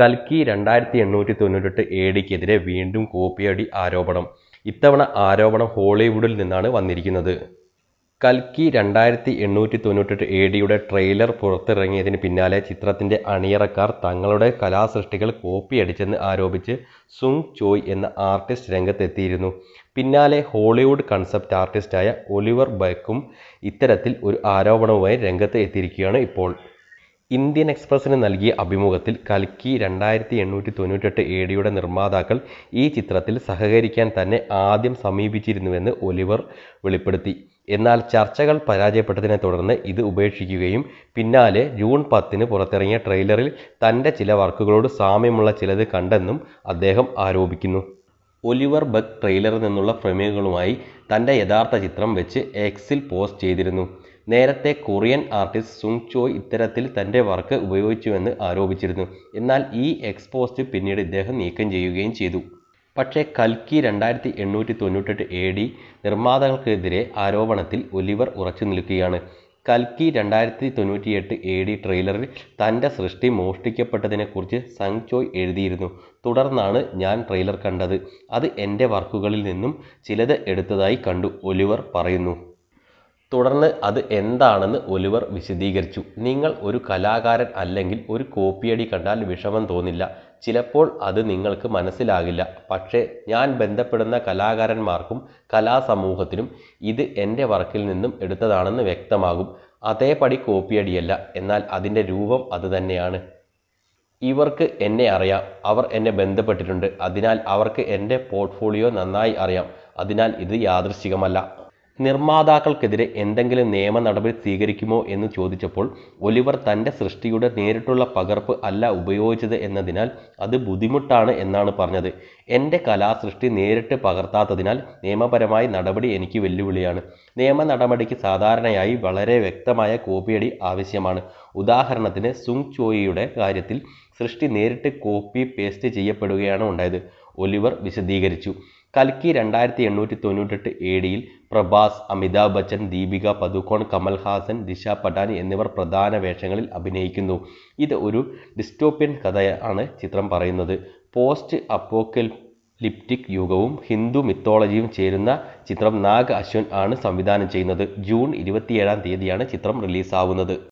കൽക്കി രണ്ടായിരത്തി എണ്ണൂറ്റി തൊണ്ണൂറ്റെട്ട് എ വീണ്ടും കോപ്പിയടി ആരോപണം. ഇത്തവണ ആരോപണം ഹോളിവുഡിൽ നിന്നാണ് വന്നിരിക്കുന്നത്. കൽക്കി രണ്ടായിരത്തി എണ്ണൂറ്റി തൊണ്ണൂറ്റെട്ട് എ ഡിയുടെ ട്രെയിലർ പുറത്തിറങ്ങിയതിന് പിന്നാലെ ചിത്രത്തിന്റെ അണിയറക്കാർ തങ്ങളുടെ കലാസൃഷ്ടികൾ കോപ്പിയടിച്ചെന്ന് ആരോപിച്ച് സുങ് ചോയ് എന്ന ആർട്ടിസ്റ്റ് രംഗത്തെത്തിയിരുന്നു. പിന്നാലെ ഹോളിവുഡ് കൺസെപ്റ്റ് ആർട്ടിസ്റ്റായ ഒലിവർ ബൈക്കും ഇത്തരത്തിൽ ഒരു ആരോപണവുമായി രംഗത്ത് എത്തിയിരിക്കുകയാണ് ഇപ്പോൾ. ഇന്ത്യൻ എക്സ്പ്രസിന് നൽകിയ അഭിമുഖത്തിൽ കൽക്കി രണ്ടായിരത്തി എണ്ണൂറ്റി തൊണ്ണൂറ്റെട്ട് എ ഡിയുടെ നിർമ്മാതാക്കൾ ഈ ചിത്രത്തിൽ സഹകരിക്കാൻ തന്നെ ആദ്യം സമീപിച്ചിരുന്നുവെന്ന് ഒലിവർ വെളിപ്പെടുത്തി. എന്നാൽ ചർച്ചകൾ പരാജയപ്പെട്ടതിനെ തുടർന്ന് ഇത് ഉപേക്ഷിക്കുകയും പിന്നാലെ ജൂൺ പത്തിന് പുറത്തിറങ്ങിയ ട്രെയിലറിൽ തന്റെ ചില വർക്കുകളോട് സാമ്യമുള്ള ചിലത് കണ്ടെന്നും അദ്ദേഹം ആരോപിക്കുന്നു. ഒലിവർ ബഗ് ട്രെയിലറിൽ നിന്നുള്ള പ്രമേയങ്ങളുമായി തന്റെ യഥാർത്ഥ ചിത്രം വെച്ച് എക്സിൽ പോസ്റ്റ് ചെയ്തിരുന്നു. നേരത്തെ കൊറിയൻ ആർട്ടിസ്റ്റ് സുങ് ചോയ് ഇത്തരത്തിൽ തന്റെ വർക്ക് ഉപയോഗിച്ചുവെന്ന് ആരോപിച്ചിരുന്നു. എന്നാൽ ഈ എക്സ്പോസ്റ്റ് പിന്നീട് ഇദ്ദേഹം നീക്കം ചെയ്യുകയും ചെയ്തു. പക്ഷേ കൽക്കി രണ്ടായിരത്തി എണ്ണൂറ്റി തൊണ്ണൂറ്റെട്ട് എ ഡി നിർമ്മാതാക്കൾക്കെതിരെ ആരോപണത്തിൽ ഒലിവർ ഉറച്ചു നിൽക്കുകയാണ്. കൽക്കി രണ്ടായിരത്തി തൊണ്ണൂറ്റിയെട്ട് എ ഡി ട്രെയിലറിൽ തന്റെ സൃഷ്ടി മോഷ്ടിക്കപ്പെട്ടതിനെക്കുറിച്ച് സങ് ചോയ് എഴുതിയിരുന്നു. തുടർന്നാണ് ഞാൻ ട്രെയിലർ കണ്ടത്. അത് എന്റെ വർക്കുകളിൽ നിന്നും ചിലത് എടുത്തതായി കണ്ടു ഒലിവർ പറയുന്നു. തുടർന്ന് അത് എന്താണെന്ന് ഒലിവർ വിശദീകരിച്ചു. നിങ്ങൾ ഒരു കലാകാരൻ അല്ലെങ്കിൽ ഒരു കോപ്പിയടി കണ്ടാൽ വിഷമം തോന്നില്ല. ചിലപ്പോൾ അത് നിങ്ങൾക്ക് മനസ്സിലാകില്ല. പക്ഷേ ഞാൻ ബന്ധപ്പെടുന്ന കലാകാരന്മാർക്കും കലാസമൂഹത്തിനും ഇത് എന്റെ വർക്കിൽ നിന്നും എടുത്തതാണെന്ന് വ്യക്തമാകും. അതേപടി കോപ്പിയടിയല്ല. എന്നാൽ അതിന്റെ രൂപം അതുതന്നെയാണ് ഇവർക്ക് എന്നെ അറിയാം. അവർ എന്നെ ബന്ധപ്പെട്ടിട്ടുണ്ട്. അതിനാൽ അവർക്ക് എന്റെ പോർട്ട്ഫോളിയോ നന്നായി അറിയാം. അതിനാൽ ഇത് യാദൃശ്ചികമല്ല. നിർമ്മാതാക്കൾക്കെതിരെ എന്തെങ്കിലും നിയമ നടപടി സ്വീകരിക്കുമോ എന്ന് ചോദിച്ചപ്പോൾ ഒലിവർ തന്റെ സൃഷ്ടിയുടെ നേരിട്ടുള്ള പകർപ്പ് അല്ല ഉപയോഗിച്ചത് എന്നതിനാൽ അത് ബുദ്ധിമുട്ടാണ് എന്നാണ് പറഞ്ഞത്. എന്റെ കലാസൃഷ്ടി നേരിട്ട് പകർത്താത്തതിനാൽ നിയമപരമായ നടപടി എനിക്ക് വെല്ലുവിളിയാണ്. നിയമ നടപടിക്ക് സാധാരണയായി വളരെ വ്യക്തമായ കോപ്പിയടി ആവശ്യമാണ്. ഉദാഹരണത്തിന് സുങ് ചോയിയുടെ കാര്യത്തിൽ സൃഷ്ടി നേരിട്ട് കോപ്പി പേസ്റ്റ് ചെയ്യപ്പെടുകയാണ് ഉണ്ടായത്. ഒലിവർ വിശദീകരിച്ചു. കൽക്കി രണ്ടായിരത്തി എണ്ണൂറ്റി തൊണ്ണൂറ്റെട്ട് എ ഡിയിൽ പ്രഭാസ് അമിതാഭ് ബച്ചൻ ദീപിക പദുക്കോൺ കമൽഹാസൻ ദിശ പട്ടാനി എന്നിവർ പ്രധാന വേഷങ്ങളിൽ അഭിനയിക്കുന്നു. ഇത് ഒരു ഡിസ്റ്റോപ്യൻ കഥയാണ് ചിത്രം പറയുന്നത്. പോസ്റ്റ് അപ്പോക്കൽ ലിപ്റ്റിക് യുഗവും ഹിന്ദു മിത്തോളജിയും ചേരുന്ന ചിത്രം നാഗ് അശ്വൻ ആണ് സംവിധാനം ചെയ്യുന്നത്. ജൂൺ ഇരുപത്തിയേഴാം തീയതിയാണ് ചിത്രം റിലീസാവുന്നത്.